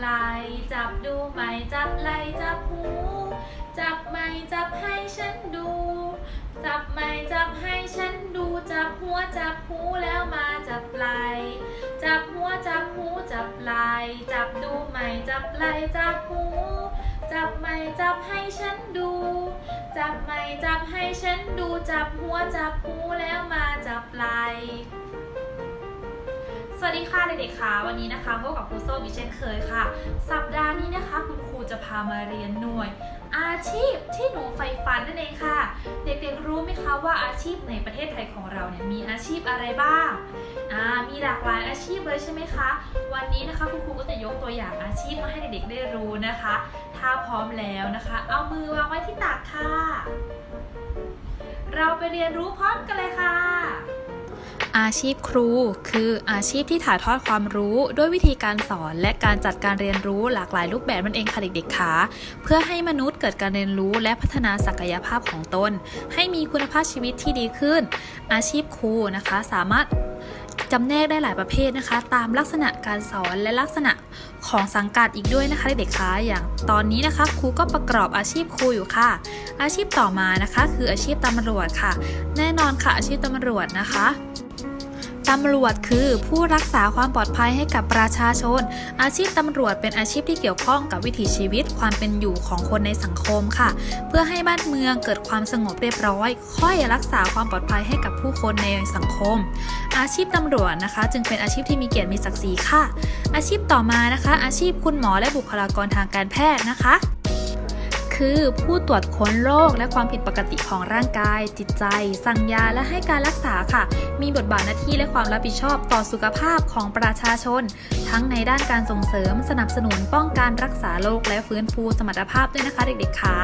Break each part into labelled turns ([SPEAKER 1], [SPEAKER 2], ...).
[SPEAKER 1] ไหลจับดูไหมจับไหลจับหู จับไหมจับให้ฉันดู จับไหมจับให้ฉันดู จับหัวจับหูแล้วมาจับไหลจับหัวจับหูจับไหลจับดูไหมจับไหลจับหู จับไหมจับให้ฉันดู จับไหมจับให้ฉันดู จับหัวจับหูแล้วมาจับไหล วัสดีค่ะเด็กๆค่ะวันนี้นะคะพบกับครูโซ่อีกเช่นเคยค่ะ สัปดาห์นี้นะคะ คุณครูจะพามาเรียนหน่วย อาชีพที่หนูใฝ่ฝันนั่นเองค่ะ เด็กๆรู้ไหมคะว่าอาชีพในประเทศไทยของเราเนี่ยมีอาชีพอะไรบ้างอ่ามีหลากหลายอาชีพเลยใช่ไหมคะ วันนี้นะคะคุณครูก็จะยกตัวอย่างอาชีพมาให้เด็กๆได้รู้นะคะ ถ้าพร้อมแล้วนะคะ เอามือวางไว้ที่ตักค่ะ เราไปเรียนรู้พร้อมกันเลยค่ะ
[SPEAKER 2] อาชีพครู คืออาชีพที่ถ่ายทอดความรู้ด้วยวิธีการสอนและการจัดการเรียนรู้หลากหลายรูปแบบนั่นเองค่ะเด็กๆค่ะเพื่อให้มนุษย์เกิดการเรียนรู้และพัฒนาศักยภาพของตน ให้มีคุณภาพชีวิตที่ดีขึ้น อาชีพครูนะคะสามารถจำแนกได้หลายประเภทนะคะ ตามลักษณะการสอนและลักษณะของสังกัดอีกด้วยนะคะเด็กๆคะอย่างตอนนี้นะคะครูก็ประกอบอาชีพครูอยู่ค่ะ อาชีพต่อมานะคะ คืออาชีพตำรวจค่ะ แน่นอนค่ะอาชีพตำรวจนะคะ ตำรวจคือผู้รักษาความปลอดภัยให้กับประชาชน อาชีพตำรวจเป็นอาชีพที่เกี่ยวข้องกับวิถีชีวิตความเป็นอยู่ของคนในสังคมค่ะ เพื่อให้บ้านเมืองเกิดความสงบเรียบร้อย ค่อยรักษาความปลอดภัยให้กับผู้คนในสังคม อาชีพตำรวจนะคะ จึงเป็นอาชีพที่มีเกียรติมีศักดิ์ศรีค่ะ อาชีพต่อมานะคะ อาชีพคุณหมอและบุคลากรทางการแพทย์นะคะ คือ ผู้ตรวจค้นโรคและความผิดปกติของร่างกาย จิตใจ สั่งยาและให้การรักษาค่ะ มีบทบาทหน้าที่และความรับผิดชอบต่อสุขภาพของประชาชน ทั้งในด้านการส่งเสริม สนับสนุนป้องกันรักษาโรคและฟื้นฟูสมรรถภาพด้วยนะคะเด็กๆค่ะ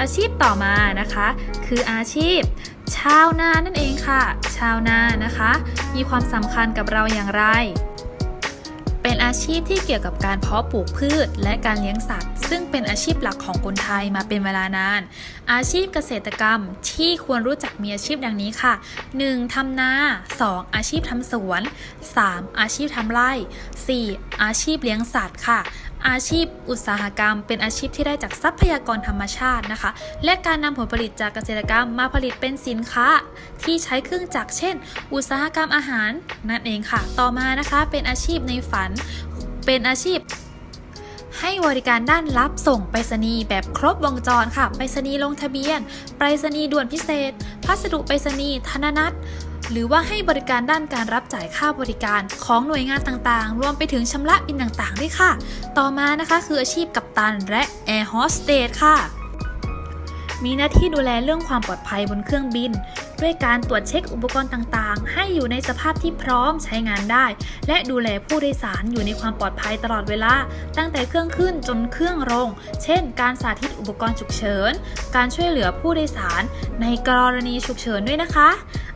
[SPEAKER 2] อาชีพต่อมานะคะ คืออาชีพ ชาวนานั่นเองค่ะ ชาวนานะคะ มีความสำคัญกับเราอย่างไร เป็นอาชีพที่เกี่ยวกับการเพาะปลูกพืช และการเลี้ยงสัตว์ ซึ่งเป็นอาชีพหลักของคนไทยมาเป็นเวลานาน อาชีพเกษตรกรรมที่ควรรู้จักมีอาชีพดังนี้ค่ะ 1. ทำนา 2. อาชีพทำสวน 3. อาชีพทำไร่ 4. อาชีพเลี้ยงสัตว์ค่ะ อาชีพอุตสาหกรรม เป็นอาชีพที่ได้จากทรัพยากรธรรมชาตินะคะ และการนำผลผลิตจากเกษตรกรรมมาผลิตเป็นสินค้า ที่ใช้เครื่องจักรเช่น อุตสาหกรรมอาหารนั่นเองค่ะ ต่อมานะคะเป็นอาชีพในฝัน เป็นอาชีพให้บริการด้านรับส่งไปรษณีย์แบบครบวงจรค่ะ ไปรษณีย์ลงทะเบียน ไปรษณีย์ด่วนพิเศษ พัสดุไปรษณีย์ธนนัต หรือว่าให้บริการด้านการรับจ่ายค่าบริการของหน่วยงานต่างๆ รวมไปถึงชำระบินต่างๆ ด้วยค่ะ ต่อมานะคะคืออาชีพกัปตันและแอร์โฮสเตสค่ะ มีหน้าที่ดูแลเรื่องความปลอดภัยบนเครื่องบิน ด้วยการตรวจเช็คอุปกรณ์ต่างๆ ให้อยู่ในสภาพที่พร้อมใช้งานได้ และดูแลผู้โดยสารอยู่ในความปลอดภัยตลอดเวลา ตั้งแต่เครื่องขึ้นจนเครื่องลง เช่น การสาธิตอุปกรณ์ฉุกเฉิน การช่วยเหลือผู้โดยสาร ในกรณีฉุกเฉินด้วยนะคะ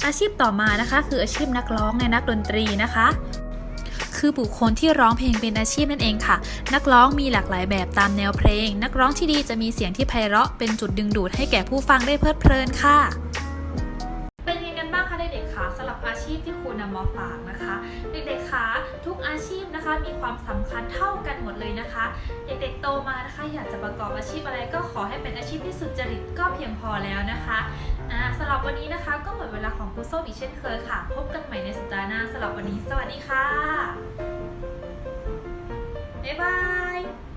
[SPEAKER 2] อาชีพต่อมานะคะ คืออาชีพนักร้องและนักดนตรีนะคะ คือบุคคลที่ร้องเพลงเป็นอาชีพนั่นเองค่ะ นักร้องมีหลากหลายแบบตามแนวเพลง นักร้องที่ดีจะมีเสียงที่ไพเราะเป็นจุดดึงดูดให้แก่ผู้ฟังได้เพลิดเพลินค่ะ
[SPEAKER 1] นำมาฝากนะคะ เด็กๆคะทุกอาชีพนะคะมีความสำคัญเท่ากันหมดเลยนะคะ เด็กๆโตมานะคะอยากจะประกอบอาชีพอะไรก็ขอให้เป็นอาชีพที่สุจริตก็เพียงพอแล้วนะคะสำหรับวันนี้นะคะก็หมดเวลาของครูส้มอีกเช่นเคยค่ะ พบกันใหม่ในสัปดาห์หน้าสำหรับวันนี้ สวัสดีค่ะบ๊ายบาย